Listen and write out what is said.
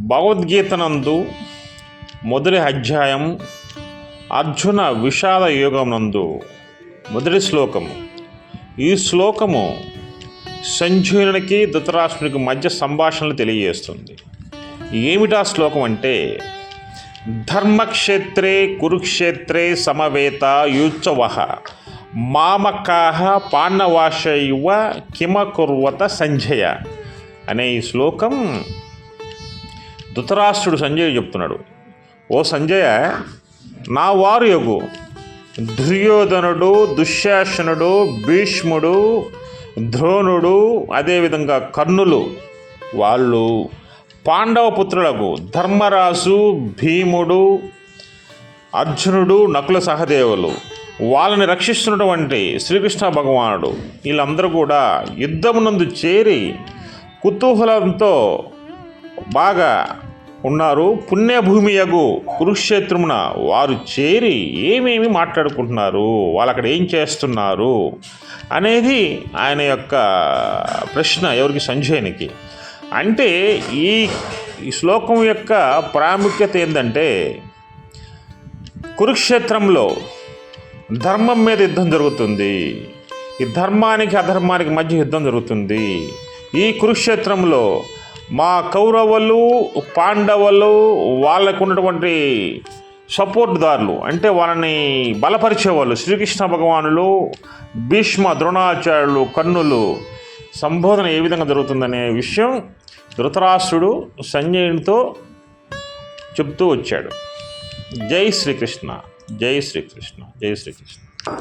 భగవద్గీతనందు మొదటి అధ్యాయం అర్జున విషాద యోగం నందు మొదటి శ్లోకము. ఈ శ్లోకము సంజయునికి ధృతరాష్ట్రునికి మధ్య సంభాషణలు తెలియజేస్తుంది. ఏమిటా శ్లోకం అంటే ధర్మక్షేత్రే కురుక్షేత్రే సమవేత యుత్సవ మామకాహ పాండవాశైవ కిమకుర్వత సంజయ అనే ఈ శ్లోకం ధృతరాష్ట్రుడు సంజయ్ చెప్తున్నాడు ఓ సంజయ నా వారు యొగు దుర్యోధనుడు దుశ్శాసనుడు భీష్ముడు ద్రోణుడు అదేవిధంగా కర్ణులు వాళ్ళు పాండవ పుత్రులకు ధర్మరాజు భీముడు అర్జునుడు నకుల సహదేవులు. వాళ్ళని రక్షిస్తున్నటువంటి శ్రీకృష్ణ భగవానుడు. వీళ్ళందరూ కూడా యుద్ధమునందు చేరి కుతూహలంతో బాగా ఉన్నారు. పుణ్యభూమియగు కురుక్షేత్రమున వారు చేరి ఏమేమి మాట్లాడుకుంటున్నారు? వాళ్ళు అక్కడ ఏం చేస్తున్నారు? అనేది ఆయన యొక్క ప్రశ్న ఎవరికి? సంజయునికి. అంటే ఈ ఈ శ్లోకం యొక్క ప్రాముఖ్యత ఏంటంటే కురుక్షేత్రంలో ధర్మం మీద యుద్ధం జరుగుతుంది. ఈ ధర్మానికి అధర్మానికి మధ్య యుద్ధం జరుగుతుంది. ఈ కురుక్షేత్రంలో మా కౌరవులు పాండవులు వాళ్ళకు ఉన్నటువంటి సపోర్ట్దారులు అంటే వాళ్ళని బలపరిచేవాళ్ళు. శ్రీకృష్ణ భగవానులు భీష్మ ద్రోణాచార్యులు కర్ణులు. సంబోధన ఏ విధంగా జరుగుతుందనే విషయం ధృతరాష్ట్రుడు సంజయునితో చెప్తూ వచ్చాడు. జై శ్రీకృష్ణ. జై శ్రీకృష్ణ. జై శ్రీకృష్ణ.